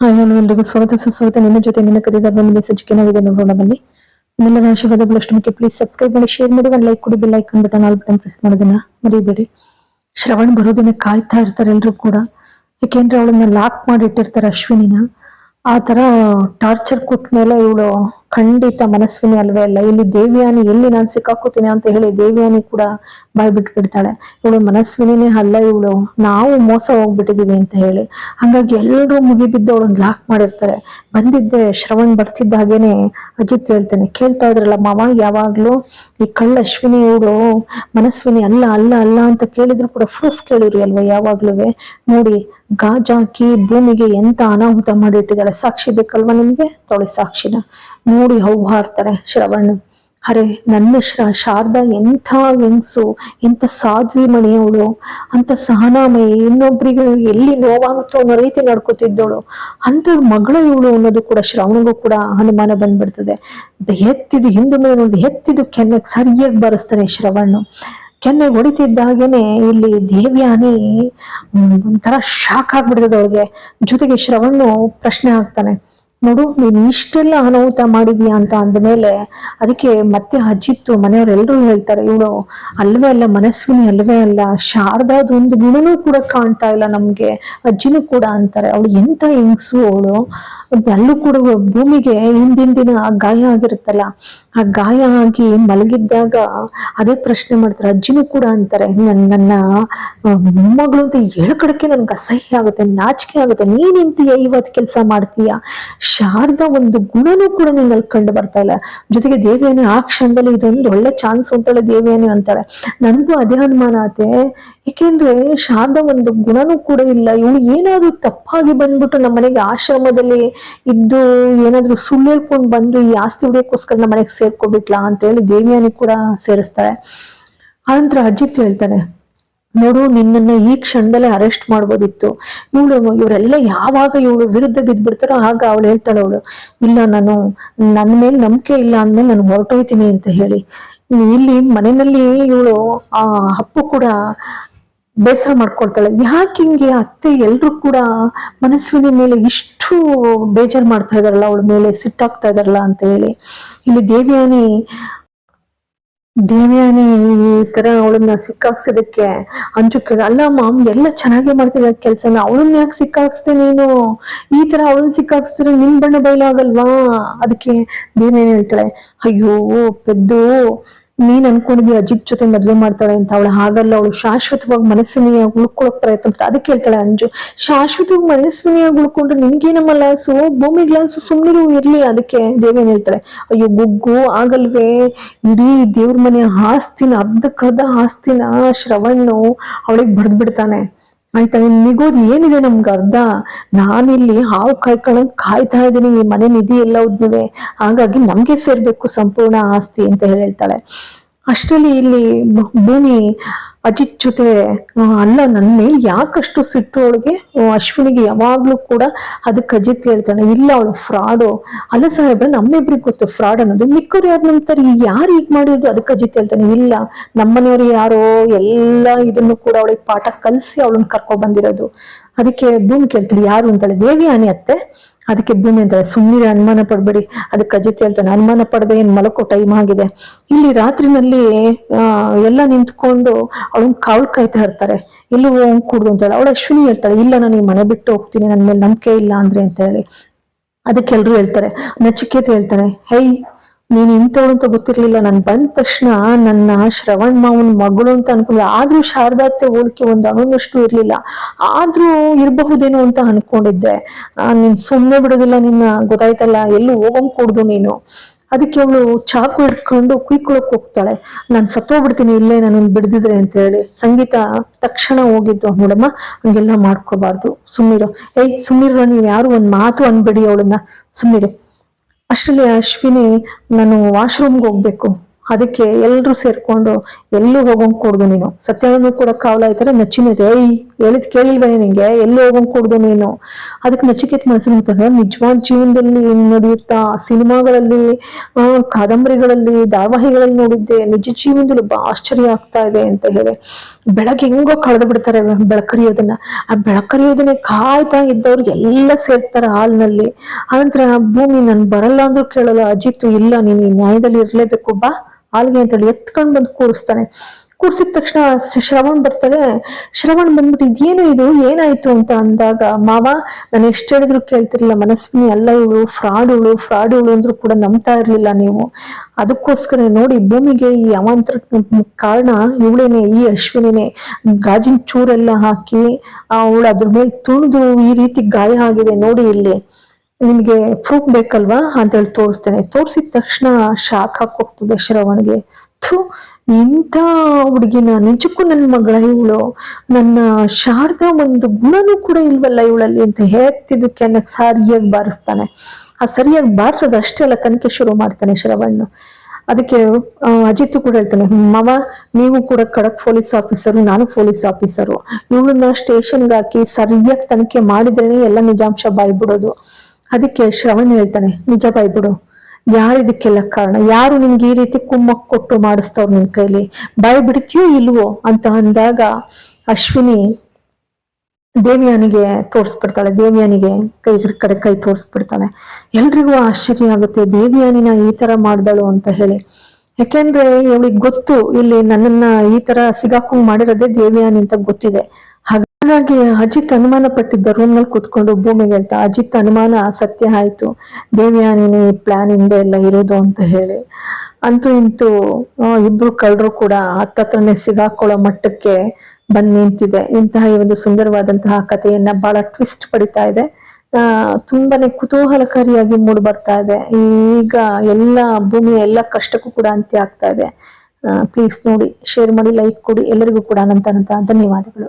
Hi hello ಎಲ್ರಿಗೂ ಸ್ವಾಗತ. ಸುಸ್ವಾಗತ ನಿಮ್ಮ ಜೊತೆ ನಿನ್ನ ಕಥೆ ಬಂದಿದೆ ಸಜ್ಜಿಕೆನಾಗಿದೆ ನೋಡೋಣ ಬನ್ನಿ ನಿಮ್ಮೆಲ್ಲರ ಆಶೀರ್ವಾದಗಳು ಅಷ್ಟಮಕ್ಕೆ ಪ್ಲೀಸ್ ಸಬ್ಸ್ಕ್ರೈಬ್ ಮಾಡಿ ಶೇರ್ ಮಾಡಿ, ಒಂದು ಲೈಕ್ ಕೊಡಿ like icon button all button press ಮಾಡೋದನ್ನ ಮರಿಬೇಡಿ. ಶ್ರವಣ್ ಬರೋದನ್ನ ಕಾಯ್ತಾ ಇರ್ತಾರೆ ಎಲ್ಲರೂ ಕೂಡ. ಯಾಕೆಂದ್ರೆ ಅವಳನ್ನ ಲಾಕ್ ಮಾಡಿ ಇಟ್ಟಿರ್ತಾರೆ ಅಶ್ವಿನಿನ. ಆ ತರ ಟಾರ್ಚರ್ ಕೊಟ್ಟ ಮೇಲೆ ಇವಳು ಖಂಡಿತ ಮನಸ್ವಿನಿ ಅಲ್ವೇ ಅಲ್ಲ. ಇಲ್ಲಿ ದೇವಿಯಾನಿ ಎಲ್ಲಿ ನಾನು ಸಿಕ್ಕಾಕೋತೀನಿ ಅಂತ ಹೇಳಿ ದೇವಿಯಾನಿ ಕೂಡ ಬಾಯ್ ಬಿಟ್ಬಿಡ್ತಾಳೆ. ಇವಳು ಮನಸ್ವಿನಿನೇ ಅಲ್ಲ ಇವಳು. ನಾವು ಮೋಸ ಹೋಗ್ಬಿಟ್ಟಿದೀವಿ ಅಂತ ಹೇಳಿ. ಹಂಗಾಗಿ ಎಲ್ಲರೂ ಮುಗಿಬಿದ್ದು ಅವಳನ್ನ ಲಾಕ್ ಮಾಡಿರ್ತಾರೆ. ಬಂದಿದ್ದೆ ಶ್ರವಣ್ ಬರ್ತಿದ್ದ ಹಾಗೇನೆ ಅಜಿತ್ ಹೇಳ್ತಾನೆ, ಕೇಳ್ತಾ ಇದ್ರಲ್ಲ ಮಾವ, ಯಾವಾಗ್ಲೂ ಈ ಕಳ್ಳ ಅಶ್ವಿನಿ ಇವಳು ಮನಸ್ವಿನಿ ಅಲ್ಲ ಅಲ್ಲ ಅಲ್ಲ ಅಂತ ಕೇಳಿದ್ರು ಕೂಡ ಪ್ರೂಫ್ ಕೇಳಿರಿ ಅಲ್ವಾ ಯಾವಾಗ್ಲೂ ನೋಡಿ ಗಾಜಾಕಿ ಭೂಮಿಗೆ ಎಂತ ಅನಾಹುತ ಮಾಡಿಟ್ಟಿದ್ದಾಳೆ ಸಾಕ್ಷಿ ಬೇಕಲ್ವಾ ನಿಮ್ಗೆ? ತೊಳೆ ಸಾಕ್ಷಿನ. ನೋಡಿ, ಹೌಹಾರ್ತಾರೆ ಶ್ರವಣ್. ಅರೆ, ನನ್ನ ಶ್ರ, ಶಾರದಾ, ಎಂಥ ಹೆಂಗ್ಸು, ಎಂಥ ಸಾಧ್ವಿ ಮನೆಯವಳು, ಅಂಥ ಅಂತ ಸಹನಾಮಯಿ, ಇನ್ನೊಬ್ರಿಗೂ ಎಲ್ಲಿ ನೋವಾಗುತ್ತೋ ಅನ್ನೋ ರೀತಿ ನಡ್ಕೋತಿದ್ದವಳು ಅಂತ ಮಗಳು ಇವಳು ಅನ್ನೋದು ಕೂಡ ಶ್ರವಣಿಗೂ ಕೂಡ ಅನುಮಾನ ಬಂದ್ಬಿಡ್ತದೆ. ಎತ್ತಿದು ಹಿಂದೂ ಮೇಲೆ ಒಂದು ಎತ್ತಿದು ಕೆನ್ನೆಗೆ ಸರಿಯಾಗಿ ಬರೆಸ್ತಾನೆ ಶ್ರವಣ್ಣು ಕೆನ್ನೆ ಹೊಡಿತಿದ್ದಾಗೇನೆ ಇಲ್ಲಿ ದೇವ್ಯಾನಿ ಒಂಥರ ಶಾಕ್ ಆಗ್ಬಿಡ್ತದೆ ಅವ್ರಿಗೆ ಜೊತೆಗೆ ಶ್ರವಣ್ಣು ಪ್ರಶ್ನೆ ಹಾಕ್ತಾನೆ ನೋಡು ನೀನು ಇಷ್ಟೆಲ್ಲ ಅನಾಹುತ ಮಾಡಿದ್ಯಾ ಅಂತ ಅಂದಮೇಲೆ ಅದಕ್ಕೆ ಮತ್ತೆ ಅಜಿತ್ತು ಮನೆಯವರೆಲ್ಲರೂ ಹೇಳ್ತಾರೆ ಇವಳು ಅಲ್ವೇ ಅಲ್ಲ ಮನಸ್ವಿನಿ ಅಲ್ವೇ ಅಲ್ಲ ಶಾರದಾದ ಒಂದು ಗುಣನೂ ಕೂಡ ಕಾಣ್ತಾ ಇಲ್ಲ ನಮ್ಗೆ ಅಜ್ಜಿನೂ ಕೂಡ ಅಂತಾರೆ ಅವಳು ಎಂತ ಹೆಂಗಸು ಅವಳು? ಅಲ್ಲೂ ಕೂಡ ಭೂಮಿಗೆ ಹಿಂದಿನ ದಿನ ಗಾಯ ಆಗಿರುತ್ತಲ್ಲ ಆ ಗಾಯ ಆಗಿ ಮಲಗಿದ್ದಾಗ ಅದೇ ಪ್ರಶ್ನೆ ಮಾಡ್ತಾರೆ ಅಜ್ಜಿನೂ ಕೂಡ ಅಂತಾರೆ ನನ್ ನನ್ನ ಆ, ಮೊಮ್ಮಗಳು ಅಂತ ಹೇಳ್ಕಡಕ್ಕೆ ನನ್ಗೆ ಅಸಹ್ಯ ಆಗುತ್ತೆ ನಾಚಿಕೆ ಆಗುತ್ತೆ ನೀನ್ ಇಂತೀಯ ಇವತ್ತು ಕೆಲಸ ಮಾಡ್ತೀಯ? ಶಾರದಾ ಒಂದು ಗುಣನೂ ಕೂಡ ನಿನ್ನಲ್ಲಿ ಕಂಡು ಬರ್ತಾ ಇಲ್ಲ. ಜೊತೆಗೆ ದೇವಿಯಾನಿ ಆ ಕ್ಷಣದಲ್ಲಿ ಇದೊಂದು ಒಳ್ಳೆ ಚಾನ್ಸ್ ಅಂತಾಳೆ ದೇವಿಯಾನಿ ಅಂತಾಳೆ ನನಗೂ ಅದೇ ಅನುಮಾನ ಆತೆ. ಏಕೆಂದ್ರೆ ಶಾರ್ದ ಒಂದು ಗುಣನೂ ಕೂಡ ಇಲ್ಲ. ಇವಳು ಏನಾದ್ರೂ ತಪ್ಪಾಗಿ ಬಂದ್ಬಿಟ್ಟು ನಮ್ಮ ಮನೆಗೆ ಆಶ್ರಮದಲ್ಲಿ ಇದ್ದು ಏನಾದ್ರೂ ಸುಳ್ಳು ಹೇಳ್ಕೊಂಡು ಬಂದು ಈ ಆಸ್ತಿ ಉಳಿಯೋಕ್ಕೋಸ್ಕರ ನಮ್ಮ ಮನೆಗೆ ಸೇರ್ಕೊಬಿಟ್ಲಾ ಅಂತ ಹೇಳಿ ದೇವಿಯಾನಿ ಕೂಡ ಸೇರಿಸ್ತಾಳೆ ಆನಂತರ ಅಜಿತ್ ಹೇಳ್ತಾನೆ ನೋಡು, ನಿನ್ನನ್ನ ಈ ಕ್ಷಣದಲ್ಲೇ ಅರೆಸ್ಟ್ ಮಾಡ್ಬೋದಿತ್ತು. ಇವಳು, ಇವರೆಲ್ಲ ಯಾವಾಗ ಇವಳು ವಿರುದ್ಧ ಬಿದ್ದ್ಬಿಡ್ತಾರೋ ಆಗ ಅವಳು ಹೇಳ್ತಾಳೆ ಅವಳು, ಇಲ್ಲ ನಾನು, ನನ್ನ ಮೇಲೆ ನಂಬಿಕೆ ಇಲ್ಲ ಅಂದ್ಮೇಲೆ ನಾನು ಹೊರಟೋಯ್ತೀನಿ ಅಂತ ಹೇಳಿ. ಇಲ್ಲಿ ಮನೆಯಲ್ಲಿ ಇವಳು ಆ ಅಪ್ಪು ಕೂಡ ಬೇಸರ ಮಾಡ್ಕೊಳ್ತಾಳೆ. ಯಾಕೆ ಹಿಂಗೆ ಅತ್ತೆ ಎಲ್ರು ಕೂಡ ಮನಸ್ವಿನಿ ಮೇಲೆ ಇಷ್ಟು ಬೇಜಾರು ಮಾಡ್ತಾ ಇದಾರಲ್ಲ, ಅವಳ ಮೇಲೆ ಸಿಟ್ಟಾಗ್ತಾ ಇದಾರಲ್ಲ ಅಂತ ಹೇಳಿ. ಇಲ್ಲಿ ದೇವಿಯಾನಿ ದೇವಿಯಾನಿ, ಈ ತರ ಅವಳನ್ನ ಸಿಕ್ಕಾಕ್ಸೋದಕ್ಕೆ ಅಂಜು ಕೇಳ. ಅಲ್ಲ ಮಾಮ್, ಎಲ್ಲ ಚೆನ್ನಾಗಿ ಮಾಡ್ತಿದ್ದ ಕೆಲ್ಸನ. ಅವಳನ್ನ ಯಾಕೆ ಸಿಕ್ಕಾಕ್ಸ್ದೆ ನೀನು? ಈ ತರ ಅವಳನ್ನ ಸಿಕ್ಕಾಕ್ಸಿದ್ರೆ ನಿನ್ ಬಣ್ಣ ಬಯಲಾಗಲ್ವಾ? ಅದಕ್ಕೆ ದೇವ್ಯಾನಿ ಹೇಳ್ತಾಳೆ, ಅಯ್ಯೋ, ಪೆದ್ದು ನೀನ್ ಅನ್ಕೊಂಡಿದ್ಯ ಅಜಿತ್ ಜೊತೆ ಮದ್ವೆ ಮಾಡ್ತಾಳೆ ಅಂತ, ಅವಳು ಹಾಗಲ್ಲ, ಅವಳು ಶಾಶ್ವತವಾಗಿ ಮನಸ್ಸಿನಿಯಾಗಿ ಉಳ್ಕೊಳಕ್ ಪ್ರಯತ್ನ ಅಂತ ಅದಕ್ಕೆ ಹೇಳ್ತಾಳೆ ಅಂಜು, ಶಾಶ್ವತವಾಗಿ ಮನಸ್ಸಿನಿಯಾಗಿ ಉಳ್ಕೊಂಡ್ರೆ ನಿನ್ಗೇನಮ್ಮ ಲಾಸು, ಭೂಮಿ ಗ್ಲಾಸು ಸುಮ್ಮನಿರು ಇರ್ಲಿ ಅದಕ್ಕೆ ದೇವೇನ್ ಹೇಳ್ತಾಳೆ. ಅಯ್ಯೋ, ಗುಗ್ಗು, ಆಗಲ್ವೇ, ಇಡೀ ದೇವ್ರ ಮನೆಯ ಆಸ್ತಿನ, ಅರ್ಧಕ್ಕರ್ಧ ಆಸ್ತಿನ ಶ್ರವಣ್ಣು ಅವಳಿಗೆ ಬಡ್ದ್ ಬಿಡ್ತಾನೆ ಆಯ್ತಾ ನಿಗೋದು ಏನಿದೆ ನಮ್ಗೆ ಅರ್ಧ? ನಾನಿಲ್ಲಿ ಹಾವು ಕಾಯ್ಕೊಳ್ಳೋದು ಕಾಯ್ತಾ ಇದ್ದೀನಿ, ಈ ಮನೆ ನಿಧಿ ಎಲ್ಲ ಉದ್ನವೆ ಹಾಗಾಗಿ ನಮ್ಗೆ ಸೇರ್ಬೇಕು ಸಂಪೂರ್ಣ ಆಸ್ತಿ ಅಂತ ಹೇಳಿ ಹೇಳ್ತಾಳೆ. ಅಷ್ಟರಲ್ಲಿ ಇಲ್ಲಿ ಭೂಮಿ ಅಜಿತ್ ಜೊತೆ ಅಲ್ಲ ನನ್ನ ಮೇಲೆ ಯಾಕಷ್ಟು ಸಿಟ್ಟು ಅವಳಿಗೆ ಅಶ್ವಿನಿಗೆ ಯಾವಾಗ್ಲೂ ಕೂಡ ಅದಕ್ಕೆ ಅಜಿತ್ ಹೇಳ್ತಾನೆ, ಇಲ್ಲ ಅವಳು ಫ್ರಾಡು. ಅಲ್ಲ ಸಾಹೇಬ್ರೆ, ನಮ್ಮಿಬ್ರಿಗೆ ಗೊತ್ತು ಫ್ರಾಡ್ ಅನ್ನೋದು. ಮಿಕ್ಕವ್ರು ಯಾರು ನಂಬ್ತಾರೆ? ಯಾರು ಈಗ ಮಾಡಿರೋದು? ಅದಕ್ಕೆ ಅಜಿತ್ ಹೇಳ್ತಾನೆ, ಇಲ್ಲ, ನಮ್ಮನೆಯವರು ಯಾರೋ, ಎಲ್ಲ ಇದನ್ನು ಕೂಡ ಅವಳಿಗೆ ಪಾಠ ಕಲಿಸಿ ಅವಳನ್ನ ಕರ್ಕೊ ಬಂದಿರೋದು. ಅದಕ್ಕೆ ಭೂಮಿ ಕೇಳ್ತಾಳೆ, ಯಾರು ಅಂತಾಳೆ ದೇವಿ ಆನೆ ಅತ್ತೆ. ಅದಕ್ಕೆ ಭೂಮಿ ಅಂತಾಳೆ ಸುಮ್ಮನೆ ಅನುಮಾನ ಪಡಬೇಡಿ. ಅದಕ್ಕೆ ಅಜಿತ್ ಹೇಳ್ತಾನೆ, ಅನುಮಾನ ಪಡದೆ ಏನ್ ಮಲಕೋ ಟೈಮ್ ಆಗಿದೆ. ಇಲ್ಲಿ ರಾತ್ರಿನಲ್ಲಿ ಎಲ್ಲ ನಿಂತ್ಕೊಂಡು ಅವಳನ್ ಕಾವಲ್ ಕಾಯ್ತಾ ಇರ್ತಾರೆ. ಎಲ್ಲೂ ಹೋಗ್ ಅಂತ ಹೇಳಿ. ಅವಳು ಅಶ್ವಿನಿ ಹೇಳ್ತಾಳೆ, ಇಲ್ಲ, ನಾನು ಈ ಮನೆ ಬಿಟ್ಟು ಹೋಗ್ತೀನಿ ನನ್ನ ಮೇಲೆ ನಂಬಿಕೆ ಇಲ್ಲ ಅಂದ್ರೆ ಅಂತ ಹೇಳಿ. ಅದಕ್ಕೆ ಎಲ್ರು ಹೇಳ್ತಾರೆ. ನಚಿಕೇತ ಹೇಳ್ತಾನೆ, ಹೈ ನೀನ್ ಇಂಥವಳು ಅಂತ ಗೊತ್ತಿರ್ಲಿಲ್ಲ. ನಾನ್ ಬಂದ ತಕ್ಷಣ ನನ್ನ ಶ್ರವಣ್ ಮಾವನ್ ಮಗಳು ಅಂತ ಅನ್ಕೊಂಡೆ ಆದ್ರೂ ಶಾರದಾತ್ತೆ ಹೋಲಿಕೆ ಒಂದು ಅಣುನಷ್ಟು ಇರ್ಲಿಲ್ಲ. ಆದ್ರೂ ಇರಬಹುದೇನೋ ಅಂತ ಅನ್ಕೊಂಡಿದ್ದೆ. ನೀನ್ ಸುಮ್ನೆ ಬಿಡೋದಿಲ್ಲ ನಿನ್ನ, ಗೊತ್ತಾಯ್ತಲ್ಲ? ಎಲ್ಲೂ ಹೋಗಂಗ್ ಕೂಡ್ದು ನೀನು. ಅದಕ್ಕೆ ಅವಳು ಚಾಕು ಹಿಡ್ಕೊಂಡು ಕುಯ್ಕೊಳಕ್ ಹೋಗ್ತಾಳೆ. ನಾನ್ ಸತ್ತೋಗ್ಬಿಡ್ತೀನಿ ಇಲ್ಲೇ ನಾನು ಬಿಡ್ದಿದ್ರೆ ಅಂತ ಹೇಳಿ ಸಂಗೀತ ತಕ್ಷಣ ಹೋಗಿದ್ದು. ನೋಡಮ್ಮ, ಹಂಗೆಲ್ಲ ಮಾಡ್ಕೋಬಾರ್ದು. ಸುಮ್ಮಿರು ಏಯ್ ಸುಮ್ಮಿರು ನೀವ್ ಯಾರು ಒಂದ್ ಮಾತು ಅನ್ಬಿಡಿ ಅವಳನ್ನ. ಸುಮ್ಮಿರು ಅಷ್ಟರಲ್ಲಿ ಅಶ್ವಿನಿ ನಾನು ವಾಶ್ರೂಮ್ಗೆ ಹೋಗ್ಬೇಕು. ಅದಕ್ಕೆ ಎಲ್ಲರೂ ಸೇರ್ಕೊಂಡು ಎಲ್ಲೂ ಹೋಗಂಗ್ ಕೊಡ್ದು ನೀನು. ಸತ್ಯಾನಂದ ಕೂಡ ಕಾವಲಾಯ್ತಾರೆ ನಚ್ಚಿನದೆ ಏಯ್, ಹೇಳಿದ್ ಕೇಳಿಲ್ವೇನೆ ನಿಂಗೆ? ಎಲ್ಲೂ ಹೋಗಂಗ್ ಕೊಡ್ದು ನೀನು? ಅದಕ್ಕೆ ನಚಿಕೇತ್ ಮನಸ್ಸು ಅಂತಂದ್ರೆ ನಿಜವಾದ ಜೀವನದಲ್ಲಿ ನಡೆಯುತ್ತಾ, ಸಿನಿಮಾಗಳಲ್ಲಿ ಕಾದಂಬರಿಗಳಲ್ಲಿ, ಧಾರಾವಾಹಿಗಳಲ್ಲಿ ನೋಡಿದ್ದೆ. ನಿಜ ಜೀವನದಲ್ಲಿ ಆಶ್ಚರ್ಯ ಆಗ್ತಾ ಇದೆ ಅಂತ ಹೇಳಿ. ಬೆಳಗ್ಗೆ ಹೆಂಗೋ ಕಳೆದು ಬಿಡ್ತಾರೆ ಬೆಳಕರಿಯೋದನ್ನ ಆ ಬೆಳಕರಿಯೋದನ್ನೇ ಕಾಯ್ತಾ ಇದ್ದವ್ರು ಎಲ್ಲ ಸೇರ್ತಾರೆ ಹಾಲ್ನಲ್ಲಿ. ಆನಂತರ ಭೂಮಿ ನಾನು ಬರಲ್ಲ ಅಂದ್ರೂ ಕೇಳಲ್ಲ, ಅಜಿತ್, ಇಲ್ಲ, ನೀನು ನ್ಯಾಯದಲ್ಲಿ ಇರ್ಲೇಬೇಕು, ಬಾ. ಹಾಲ್ಗೆ ಅಂತೇಳಿ ಎತ್ಕೊಂಡ್ ಬಂದು ಕೂರಿಸ್ತಾನೆ. ಕೂರ್ಸಿದ ತಕ್ಷಣ ಶ್ರವಣ್ ಬರ್ತಾನೆ, ಶ್ರವಣ್ ಬಂದ್ಬಿಟ್ಟು ಇದೇನು ಇದು? ಏನಾಯ್ತು? ಅಂತ ಅಂದಾಗ, ಮಾವ, ನಾನು ಎಷ್ಟು ಹೇಳಿದ್ರು ಕೇಳ್ತಿರ್ಲಿಲ್ಲ. ಮನಸ್ವಿನಿ ಅಲ್ಲ ಇವಳು, ಫ್ರಾಡ್ ಇವಳು ಫ್ರಾಡ್ ಇವಳು ಅಂದ್ರೂ ಕೂಡ ನಂಬ್ತಾ ಇರ್ಲಿಲ್ಲ ನೀವು. ಅದಕ್ಕೋಸ್ಕರ ನೋಡಿ ಭೂಮಿಗೆ ಈ ಅವಾಂತರ ಕಾರಣ ಇವಳೇನೆ, ಈ ಅಶ್ವಿನಿನೇ. ಗಾಜಿನ ಚೂರೆಲ್ಲ ಹಾಕಿ, ಅವಳು ಅದ್ರ ಮೇಲೆ ತುಳಿದು ಈ ರೀತಿ ಗಾಯ ಆಗಿದೆ. ನೋಡಿ ಇಲ್ಲಿ ನಿಮ್ಗೆ ಪ್ರೂಫ್ ಬೇಕಲ್ವಾ? ಅಂತ ಹೇಳಿ ತೋರಿಸ್ತೇನೆ. ತೋರಿಸಿದ ತಕ್ಷಣ ಶಾಕ್ ಹಾಕೋಗ್ತದೆ ಶ್ರವಣ್ಗೆ. ಥೂ, ಇಂಥ ಹುಡುಗಿನ ನಿಜಕ್ಕೂ ನನ್ನ ಮಗಳ ಇವಳು. ನನ್ನ ಶಾರದಾ ಒಂದು ಗುಣನೂ ಕೂಡ ಇಲ್ವಲ್ಲ ಇವಳಲ್ಲಿ ಅಂತ ಹೇಳ್ತಿದ್ದಕ್ಕೆ ನನಗೆ ಸರಿಯಾಗಿ ಬಾರಿಸ್ತಾನೆ. ಆ ಸರಿಯಾಗಿ ಬಾರಿಸೋದು ಅಷ್ಟೇ ಅಲ್ಲ, ತನಿಖೆ ಶುರು ಮಾಡ್ತಾನೆ ಶ್ರವಣ್ ಅದಕ್ಕೆ ಅಜಿತ್ ಕೂಡ ಹೇಳ್ತಾನೆ, ಮಾವ, ನೀವು ಕೂಡ ಖಡಕ್ ಪೊಲೀಸ್ ಆಫೀಸರು, ನಾನು ಪೊಲೀಸ್ ಆಫೀಸರು. ಇವಳನ್ನ ಸ್ಟೇಷನ್ಗೆ ಹಾಕಿ ಸರಿಯಾಗಿ ತನಿಖೆ ಮಾಡಿದ್ರೇನೆ ಎಲ್ಲ ನಿಜಾಂಶ ಬಾಯ್ಬಿಡೋದು. ಅದಕ್ಕೆ ಶ್ರವಣ್ ಹೇಳ್ತಾನೆ, ನಿಜ ಬಾಯ್ಬಿಡು ಯಾರು ಇದಕ್ಕೆಲ್ಲ ಕಾರಣ? ಯಾರು ನಿಮ್ಗೆ ಈ ರೀತಿ ಕುಮ್ಮಕ್ ಕೊಟ್ಟು ಮಾಡಿಸ್ತವ್ರು ನಿನ್ ಕೈಲಿ? ಬಾಯ್ ಬಿಡ್ತೀಯೋ ಇಲ್ವೋ? ಅಂತ ಅಂದಾಗ ಅಶ್ವಿನಿ ದೇವಿಯಾನಿಗೆ ತೋರಿಸ್ಬಿಡ್ತಾಳೆ. ದೇವಿಯಾನಿಗೆ ಕೈ ಕಡೆ ಕೈ ತೋರಿಸ್ಬಿಡ್ತಾಳೆ. ಎಲ್ರಿಗೂ ಆಶ್ಚರ್ಯ ಆಗುತ್ತೆ, ದೇವಿಯಾನಿನ ಈ ತರ ಮಾಡ್ದಳು ಅಂತ ಹೇಳಿ. ಯಾಕೆಂದ್ರೆ, ಇವಳಿಗೆ ಗೊತ್ತು, ಇಲ್ಲಿ ನನ್ನನ್ನ ಈ ತರ ಸಿಗಾಕೊಂಡ್ ಮಾಡಿರೋದೇ ದೇವಿಯಾನಿ ಅಂತ ಗೊತ್ತಿದೆ. ಹಾಗಾಗಿ ಅಜಿತ್ ಅನುಮಾನ ಪಟ್ಟಿದ್ದ ರೂಮ್ನಲ್ಲಿ ಕೂತ್ಕೊಂಡು ಭೂಮಿಗೆ ಹೇಳ್ತಾ, ಅಜಿತ್, ಅನುಮಾನ, ಸತ್ಯ ಆಯ್ತು. ದೇವಿಯಾನಿನಿ ಪ್ಲಾನ್ ಹಿಂದೆ ಎಲ್ಲ ಇರೋದು ಅಂತ ಹೇಳಿ. ಅಂತೂ ಇಂತೂ ಇಬ್ರು ಕಳ್ಳರು ಕೂಡ ಹತ್ತತ್ರನೇ ಸಿಗಾಕೊಳ್ಳೋ ಮಟ್ಟಕ್ಕೆ ಬಂದ್ ನಿಂತಿದೆ. ಇಂತಹ ಈ ಒಂದು ಸುಂದರವಾದಂತಹ ಕಥೆಯನ್ನ ಬಹಳ ಟ್ವಿಸ್ಟ್ ಪಡಿತಾ ಇದೆ. ಆ, ತುಂಬಾನೇ ಕುತೂಹಲಕಾರಿಯಾಗಿ ಮೂಡ್ ಬರ್ತಾ ಇದೆ. ಈಗ ಎಲ್ಲ ಭೂಮಿಯ ಎಲ್ಲ ಕಷ್ಟಕ್ಕೂ ಕೂಡ ಅಂತ್ಯ ಆಗ್ತಾ ಇದೆ. ಪ್ಲೀಸ್ ನೋಡಿ ಶೇರ್ ಮಾಡಿ ಲೈಕ್ ಕೊಡಿ. ಎಲ್ಲರಿಗೂ ಕೂಡ ಅನಂತ ಅನಂತ ಧನ್ಯವಾದಗಳು.